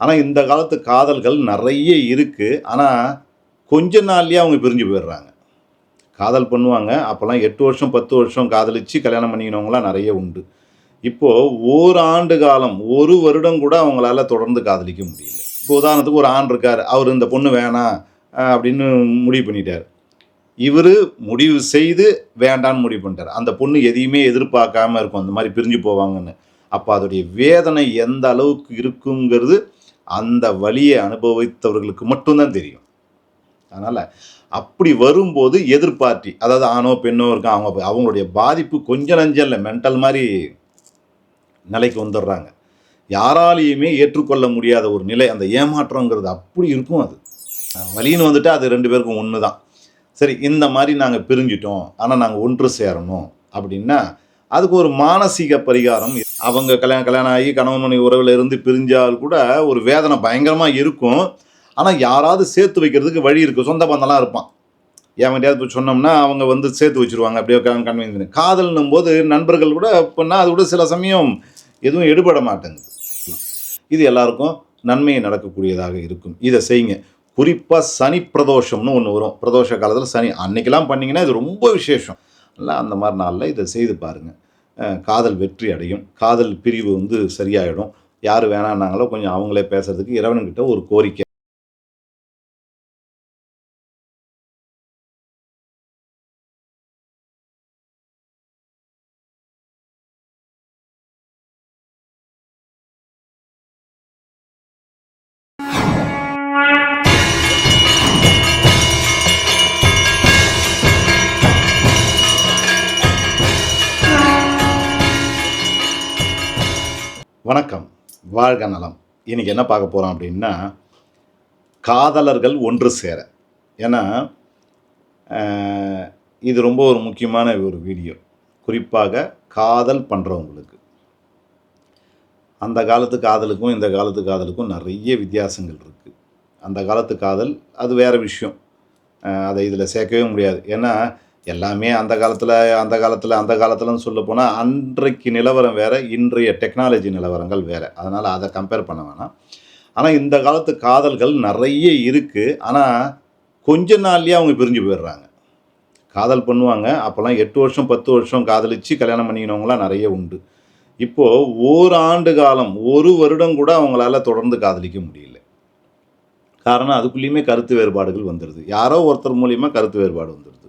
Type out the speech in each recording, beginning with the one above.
ஆனால் இந்த காலத்து காதல்கள் நிறைய இருக்குது ஆனால் கொஞ்ச நாள்லேயே அவங்க பிரிஞ்சு போயிடுறாங்க. காதல் பண்ணுவாங்க. அப்போல்லாம் எட்டு வருஷம் பத்து வருஷம் காதலிச்சு கல்யாணம் பண்ணிக்கினவங்களாம் நிறைய உண்டு. இப்போது ஓராண்டு காலம் ஒரு வருடம் கூட அவங்களால தொடர்ந்து காதலிக்க முடியல. இப்போ உதாரணத்துக்கு ஒரு ஆண் இருக்கார். அவர் இந்த பொண்ணு வேணாம் அப்படின்னு முடிவு பண்ணிட்டார். இவர் முடிவு செய்து வேண்டான்னு முடிவு பண்ணிட்டார். அந்த பொண்ணு எதையுமே எதிர்பார்க்காம இருக்கும். அந்த மாதிரி பிரிஞ்சு போவாங்கன்னு. அப்போ அதோடைய வேதனை எந்த அளவுக்கு இருக்குங்கிறது அந்த வழியை அனுபவித்தவர்களுக்கு மட்டும்தான் தெரியும். அதனால் அப்படி வரும்போது எதிர்பார்ட்டி அதாவது ஆணோ பெண்ணோ இருக்கான் அவங்க அவங்களுடைய பாதிப்பு கொஞ்சம் நஞ்சம் இல்லை மென்டல் மாதிரி நிலைக்கு வந்துடுறாங்க யாராலையுமே ஏற்றுக்கொள்ள முடியாத ஒரு நிலை அந்த ஏமாற்றங்கிறது அப்படி இருக்கும் அது. வலின்னு வந்துட்டு அது ரெண்டு பேருக்கும் ஒன்று தான் சரி இந்த மாதிரி நாங்கள் பிரிஞ்சிட்டோம் ஆனால் நாங்கள் ஒன்று சேரணும் அப்படின்னா அதுக்கு ஒரு மானசீக பரிகாரம். அவங்க கல்யாணம் கல்யாணம் ஆகி கணவன் மனைவி உறவில் இருந்து பிரிஞ்சால் கூட ஒரு வேதனை பயங்கரமாக இருக்கும். ஆனால் யாராவது சேர்த்து வைக்கிறதுக்கு வழி இருக்குது சொந்த பந்தம்லாம் இருப்பான். ஏமாட்டியாவது போய் சொன்னோம்னா அவங்க வந்து சேர்த்து வச்சிருவாங்க. அப்படியே கன்வீன்ஸ் பண்ணி. காதல்னும் போது நண்பர்கள் கூட பண்ணா அது கூட சில சமயம் எதுவும் எடுபட மாட்டேங்குது. இது எல்லாருக்கும் நன்மையை நடக்கக்கூடியதாக இருக்கும். இதை செய்யுங்க. குறிப்பாக சனி பிரதோஷம்னு ஒன்று வரும். பிரதோஷ காலத்தில் சனி. அன்னைக்கெல்லாம் பண்ணிங்கன்னா இது ரொம்ப விசேஷம். இல்லை அந்த மாதிரி நாளில் இதை செய்து பாருங்கள் காதல் வெற்றி அடையும். காதல் பிரிவு வந்து சரியாயிடும். யார் வேணான்னாங்களோ கொஞ்சம் அவங்களே பேசுகிறதுக்கு இறைவன்கிட்ட ஒரு கோரிக்கை. வணக்கம். வாழ்க நலம். இன்றைக்கி என்ன பார்க்க போகிறோம் அப்படின்னா காதலர்கள் ஒன்று சேர. ஏன்னா இது ரொம்ப ஒரு முக்கியமான ஒரு வீடியோ. குறிப்பாக காதல் பண்ணுறவங்களுக்கு அந்த காலத்து காதலுக்கும் இந்த காலத்து காதலுக்கும் நிறைய வித்தியாசங்கள் இருக்குது அந்த காலத்து காதல் அது வேறு விஷயம். அதை இதில் சேர்க்கவே முடியாது. ஏன்னா எல்லாமே அந்த காலத்தில் அந்த காலத்தில் அந்த காலத்துலன்னு சொல்ல போனால் அன்றைக்கு நிலவரம் வேறு இன்றைய டெக்னாலஜி நிலவரங்கள் வேறு. அதனால் அதை கம்பேர் பண்ண வேணாம். ஆனால் இந்த காலத்து காதல்கள் நிறைய இருக்குது ஆனால் கொஞ்ச நாள்லேயே அவங்க பிரிஞ்சு போயிடுறாங்க. காதல் பண்ணுவாங்க. அப்போல்லாம் எட்டு வருஷம் பத்து வருஷம் காதலிச்சு கல்யாணம் பண்ணிக்கினவங்களாம் நிறைய உண்டு. இப்போது ஓராண்டு காலம் ஒரு வருடம் கூட அவங்களால தொடர்ந்து காதலிக்க முடியல. காரணம் அதுக்குள்ளேயுமே கருத்து வேறுபாடுகள் வந்துடுது யாரோ ஒருத்தர் மூலியமாக கருத்து வேறுபாடு வந்துடுது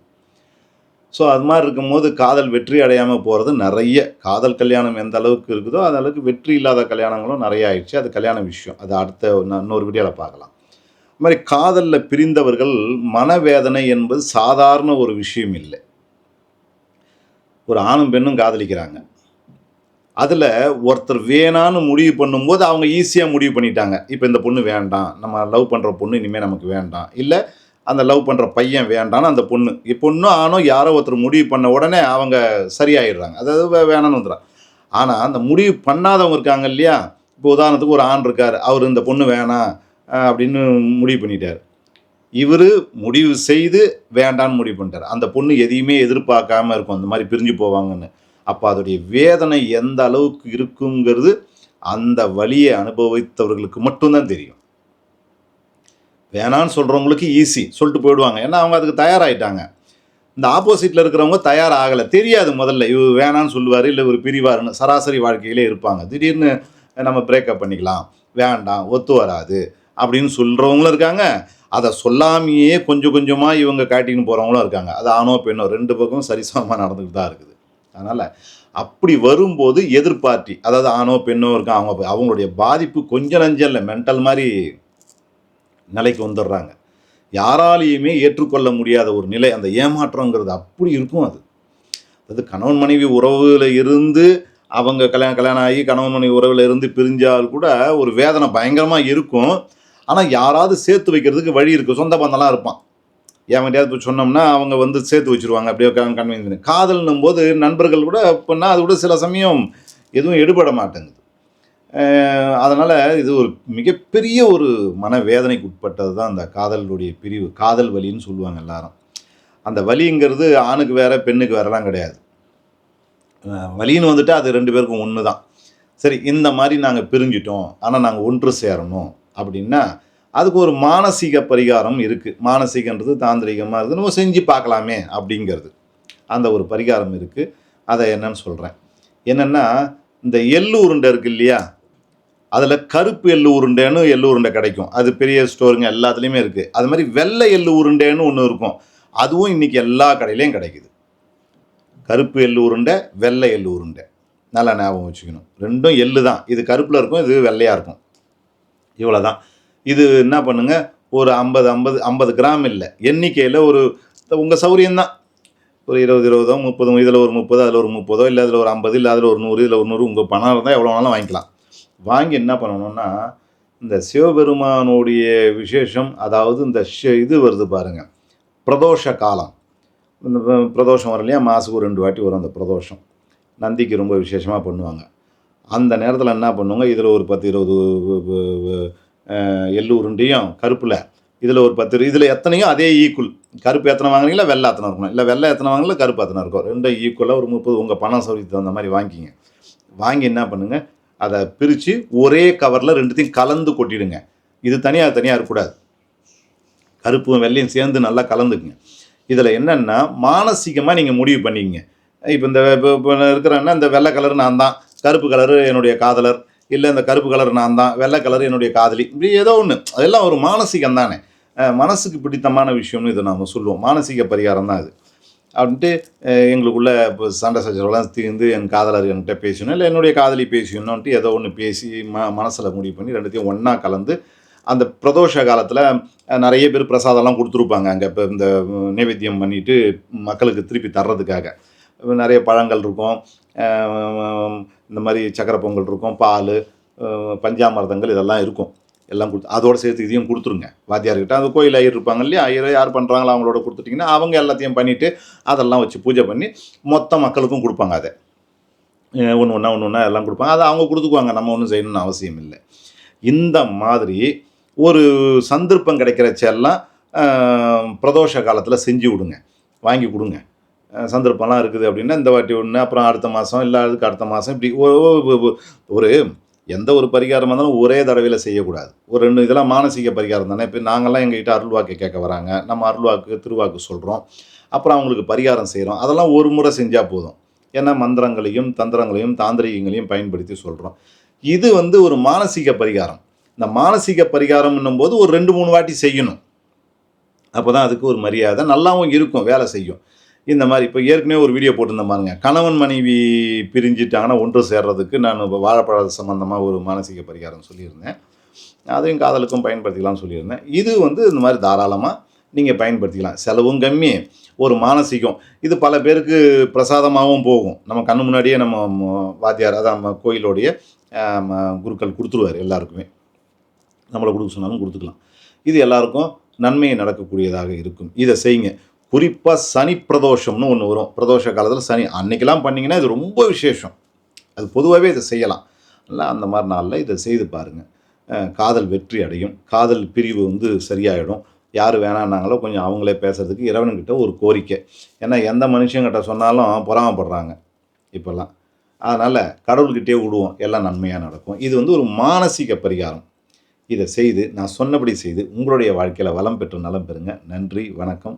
ஸோ அது மாதிரி இருக்கும்போது காதல் வெற்றி அடையாமல் போகிறது நிறைய. காதல் கல்யாணம் எந்த அளவுக்கு இருக்குதோ அந்த அளவுக்கு வெற்றி இல்லாத கல்யாணங்களும் நிறைய ஆயிடுச்சு. அது கல்யாண விஷயம். அது அடுத்த இன்னொரு வீடியோவில் பார்க்கலாம். அது மாதிரி காதலில் பிரிந்தவர்கள் மனவேதனை என்பது சாதாரண ஒரு விஷயம் இல்லை. ஒரு ஆணும் பெண்ணும் காதலிக்கிறாங்க. அதில் ஒருத்தர் வேணான்னு முடிவு பண்ணும்போது அவங்க ஈஸியாக முடிவு பண்ணிட்டாங்க. இப்போ இந்த பொண்ணு வேண்டாம். நம்ம லவ் பண்ணுற பொண்ணு இனிமேல் நமக்கு வேண்டாம். இல்லை அந்த லவ் பண்ணுற பையன் வேண்டான்னு அந்த பொண்ணு. பொண்ணும் ஆனோ யாரோ ஒருத்தர் முடிவு பண்ண உடனே அவங்க சரியாயிடுறாங்க. அதாவது வே- வேணான்னு வந்துடுறாங்க. ஆனால் அந்த முடிவு பண்ணாதவங்க இருக்காங்க இல்லையா? இப்போ உதாரணத்துக்கு ஒரு ஆண் இருக்கார். அவர் இந்த பொண்ணு வேணாம் அப்படின்னு முடிவு பண்ணிட்டார். இவர் முடிவு செய்து வேண்டான்னு முடிவு பண்ணிட்டார். அந்த பொண்ணு எதையுமே எதிர்பார்க்காம இருக்கும். அந்த மாதிரி பிரிஞ்சு போவாங்கன்னு. அப்போ அதோடைய வேதனை எந்த அளவுக்கு இருக்குங்கிறது அந்த வழியை அனுபவித்தவர்களுக்கு மட்டும்தான் தெரியும். வேணான்னு சொல்கிறவங்களுக்கு ஈஸி சொல்லிட்டு போயிடுவாங்க. ஏன்னா அவங்க அதுக்கு தயாராகிட்டாங்க இந்த ஆப்போசிட்டில் இருக்கிறவங்க தயாராகலை. தெரியாது முதல்ல. இவர் வேணான்னு சொல்லுவார் இல்லை இவர் பிரிவாருன்னு சராசரி வாழ்க்கையிலே இருப்பாங்க. திடீர்னு நம்ம பிரேக்கப் பண்ணிக்கலாம். வேண்டாம் ஒத்து வராது அப்படின்னு சொல்கிறவங்களும் இருக்காங்க. அதை சொல்லாமையே கொஞ்சம் கொஞ்சமாக இவங்க காட்டின்னு போகிறவங்களும் இருக்காங்க. அது ஆணோ பெண்ணோ ரெண்டு பக்கமும் சரிசமமாக நடந்துக்கிட்டு தான் இருக்குது. அதனால் அப்படி வரும்போது எதிர்பார்ட்டி அதாவது ஆணோ பெண்ணோ இருக்கான் அவங்க அவங்களுடைய பாதிப்பு கொஞ்சம் நஞ்சம் இல்லை. மென்டல் மாதிரி நிலைக்கு வந்துடுறாங்க. யாராலையுமே ஏற்றுக்கொள்ள முடியாத ஒரு நிலை அந்த ஏமாற்றங்கிறது அப்படி இருக்கும் அது. அது கணவன் மனைவி உறவில் இருந்து அவங்க கல்யாணம் கல்யாணம் ஆகி கணவன் மனைவி உறவில் இருந்து பிரிஞ்சால் கூட ஒரு வேதனை பயங்கரமாக இருக்கும். ஆனால் யாராவது சேர்த்து வைக்கிறதுக்கு வழி இருக்குது சொந்த பந்தம்லாம் இருப்பான். ஏன் வண்டியாவது போய் சொன்னோம்னா அவங்க வந்து சேர்த்து வச்சிருவாங்க. அப்படியே கன்வீன்ஸ் பண்ணி. காதல்னும் போது நண்பர்கள் கூட இப்போன்னா அது கூட சில சமயம் எதுவும் எடுபட மாட்டேங்குது. அதனால் இது ஒரு மிகப்பெரிய ஒரு மனவேதனைக்கு உட்பட்டது தான் அந்த காதலுடைய பிரிவு காதல் வலின்னு சொல்லுவாங்க எல்லாரும். அந்த வலிங்கிறது ஆணுக்கு வேற பெண்ணுக்கு வேறலாம் கிடையாது. வலின்னு வந்துட்டு அது ரெண்டு பேருக்கும் ஒன்று தான் சரி இந்த மாதிரி நாங்கள் பிரிஞ்சிட்டோம் ஆனால் நாங்கள் ஒன்று சேரணும் அப்படின்னா அதுக்கு ஒரு மானசீக பரிகாரம் இருக்குது மானசீகன்றது தாந்திரிகமாக இருக்குது நம்ம செஞ்சு பார்க்கலாமே அப்படிங்கிறது. அந்த ஒரு பரிகாரம் இருக்குது அதை என்னன்னு சொல்கிறேன் என்னென்னா இந்த எள்ளு உருண்டை இருக்கு இல்லையா? அதில் கருப்பு எள்ளு உருண்டைன்னு எள்ளு உருண்டை கிடைக்கும். அது பெரிய ஸ்டோருங்க எல்லாத்துலேயுமே இருக்குது அது மாதிரி வெள்ளை எள்ளு உருண்டைன்னு ஒன்று இருக்கும். அதுவும் இன்றைக்கி எல்லா கடையிலையும் கிடைக்குது. கருப்பு எள்ளு உருண்டை வெள்ளை எள்ளு உருண்டை. நல்லா ஞாபகம் வச்சுக்கணும். ரெண்டும் எள்ளு தான். இது கருப்பில் இருக்கும் இது வெள்ளையாக இருக்கும். இவ்வளோ தான் இது என்ன பண்ணுங்கள் ஒரு ஐம்பது ஐம்பது ஐம்பது கிராம் இல்லை. எண்ணிக்கையில் ஒரு உங்கள் சௌரியம்தான் ஒரு இருபது இருபதோ முப்பதோ இதில் ஒரு முப்பது அதில் ஒரு முப்பதோ இல்லை அதில் ஒரு ஐம்பது இல்லை அதில் ஒரு நூறு இதில் ஒரு நூறு உங்கள் பணம் இருந்தால் எவ்வளோ வேணாலும் வாங்கிக்கலாம். வாங்கி என்ன பண்ணணும்னா இந்த சிவபெருமானுடைய விசேஷம் அதாவது இந்த இது வருது பாருங்கள் பிரதோஷ காலம். இந்த பிரதோஷம் வரும் இல்லையா மாதத்துக்கு ஒரு ரெண்டு வாட்டி வரும் அந்த பிரதோஷம். நந்திக்கு ரொம்ப விசேஷமாக பண்ணுவாங்க. அந்த நேரத்தில் என்ன பண்ணுவாங்க இதில் ஒரு பத்து இருபது எள்ளு உருண்டையும் கருப்பில் இதில் ஒரு பத்து இதில் எத்தனையும் அதே ஈக்குவல் கருப்பு எத்தனை வாங்குறீங்களா? வெள்ளை எத்தனை இருக்கணும் இல்லை வெள்ளை எத்தனை வாங்கல கருப்பு எத்தனை இருக்கும் ரெண்டும் ஈக்குவலாக ஒரு முப்பது உங்கள் பணம் சௌரியத்துக்கு தகுந்த மாதிரி வாங்கிக்கிங்க வாங்கி என்ன பண்ணுங்கள் அதை பிரித்து ஒரே கவரில் ரெண்டுத்தையும் கலந்து கொட்டிடுங்க. இது தனியாக தனியாக இருக்கக்கூடாது. கருப்பும் வெள்ளையும் சேர்ந்து நல்லா கலந்துக்குங்க. இதில் என்னென்னா மானசீகமாக நீங்கள் முடிவு பண்ணிக்கங்க. இப்போ இந்த இப்போ இப்போ இருக்கிறேன்னா இந்த வெள்ளை கலர் நான் தான். கருப்பு கலரு என்னுடைய காதலர். இல்லை இந்த கருப்பு கலர் நான் தான். வெள்ளை கலர் என்னுடைய காதலி. இப்படி ஏதோ ஒன்று அதெல்லாம் ஒரு மானசீகம் தானே. மனசுக்கு பிடித்தமான விஷயம்னு இதை நாம் சொல்லுவோம். மானசீக பரிகாரம் தான் அது அப்படின்ட்டு எங்களுக்குள்ள இப்போ சண்டை சச்சரவுலாம் தீர்ந்து என் காதலர் என்கிட்ட பேசணும் இல்லை என்னுடைய காதலி பேசணுன்ட்டு ஏதோ ஒன்று பேசி ம மனசில் முடிவு பண்ணி ரெண்டுத்தையும் ஒன்றா கலந்து அந்த பிரதோஷ காலத்தில் நிறைய பேர் பிரசாதம்லாம் கொடுத்துருப்பாங்க அங்கே. இப்போ இந்த நைவேத்தியம் பண்ணிட்டு மக்களுக்கு திருப்பி தர்றதுக்காக. நிறைய பழங்கள் இருக்கும். இந்த மாதிரி சக்கரை பொங்கல் இருக்கும். பால் பஞ்சாமிரதங்கள் இதெல்லாம் இருக்கும். எல்லாம் கொடுத்து அதோட சேர்த்து இதையும் கொடுத்துருங்க. வாத்தியார்கிட்ட அந்த கோயில் ஐயர் இருப்பாங்க இல்லையா? ஐயர் யார் பண்ணுறாங்களோ அவங்களோட கொடுத்துட்டிங்கன்னா அவங்க எல்லாத்தையும் பண்ணிவிட்டு அதெல்லாம் வச்சு பூஜை பண்ணி மொத்த மக்களுக்கும் கொடுப்பாங்க அதை. ஒன்று ஒன்றா ஒன்று ஒன்றா எல்லாம் கொடுப்பாங்க. அதை அவங்க கொடுத்துக்குவாங்க. நம்ம ஒன்றும் செய்யணும்னு அவசியம் இல்லை. இந்த மாதிரி ஒரு சந்தர்ப்பம் கிடைக்கிறச்செல்லாம் பிரதோஷ காலத்தில் செஞ்சு விடுங்க. வாங்கி கொடுங்க. சந்தர்ப்பம்லாம் இருக்குது அப்படின்னா இந்த வாட்டி ஒன்று அப்புறம் அடுத்த மாதம் இல்லை அதுக்கு அடுத்த மாதம் இப்படி ஒரு எந்த ஒரு பரிகாரமாக இருந்தாலும் ஒரே தடவையில் செய்யக்கூடாது. ஒரு ரெண்டு இதெல்லாம் மானசீக பரிகாரம் தானே? இப்போ நாங்கள்லாம் எங்ககிட்ட அருள்வாக்கு கேட்க வராங்க. நம்ம அருள்வாக்கு திருவாக்கு சொல்கிறோம் அப்புறம் அவங்களுக்கு பரிகாரம் செய்கிறோம் அதெல்லாம் ஒரு முறை செஞ்சால் போதும். ஏன்னா மந்திரங்களையும் தந்திரங்களையும் தாந்திரிகங்களையும் பயன்படுத்தி சொல்கிறோம் இது வந்து ஒரு மானசீக பரிகாரம். இந்த மானசீக பரிகாரம்னும் போது ஒரு ரெண்டு மூணு வாட்டி செய்யணும். அப்போ தான் அதுக்கு ஒரு மரியாதை. நல்லாவும் இருக்கும் வேலை செய்யும். இந்த மாதிரி இப்போ ஏற்கனவே ஒரு வீடியோ போட்டிருந்தேன் பாருங்க. கணவன் மனைவி பிரிஞ்சிட்டாங்கன்னா ஒன்று சேர்றதுக்கு நான் இப்போ வாழைப்பழ சம்மந்தமாக ஒரு மானசீக பரிகாரம் சொல்லியிருந்தேன். அதையும் காதலுக்கும் பயன்படுத்திக்கலாம்னு சொல்லியிருந்தேன். இது வந்து இந்த மாதிரி தாராளமாக நீங்கள் பயன்படுத்திக்கலாம். செலவும் கம்மி ஒரு மானசீகம். இது பல பேருக்கு பிரசாதமாகவும் போகும். நம்ம கண்ணு முன்னாடியே நம்ம வாத்தியார் அதான் நம்ம கோயிலோடைய ம- குருக்கள் கொடுத்துருவார் எல்லாருக்குமே. நம்மளை கொடுக்க சொன்னாலும் கொடுத்துக்கலாம். இது எல்லாருக்கும் நன்மையை நடக்கக்கூடியதாக இருக்கும். இதை செய்யுங்க. குறிப்பாக சனி பிரதோஷம்னு ஒன்று வரும். பிரதோஷ காலத்தில் சனி. அன்னைக்கெல்லாம் பண்ணிங்கன்னா இது ரொம்ப விசேஷம். அது பொதுவாகவே இதை செய்யலாம். இல்லை அந்த மாதிரி நாளில் இதை செய்து பாருங்கள் காதல் வெற்றி அடையும். காதல் பிரிவு வந்து சரியாயிடும். யார் வேணான்னாங்களோ கொஞ்சம் அவங்களே பேசுறதுக்கு இறைவன்கிட்ட ஒரு கோரிக்கை. ஏன்னா எந்த மனுஷங்கிட்ட சொன்னாலும் பொறாமப்படுறாங்க இப்போல்லாம். அதனால் கடவுள்கிட்டே விடுவோம். எல்லாம் நன்மையாக நடக்கும். இது வந்து ஒரு மானசீக பரிகாரம். இதை செய்து நான் சொன்னபடி செய்து உங்களுடைய வாழ்க்கையில் வளம் பெற்று நலம் பெறுங்க. நன்றி வணக்கம்.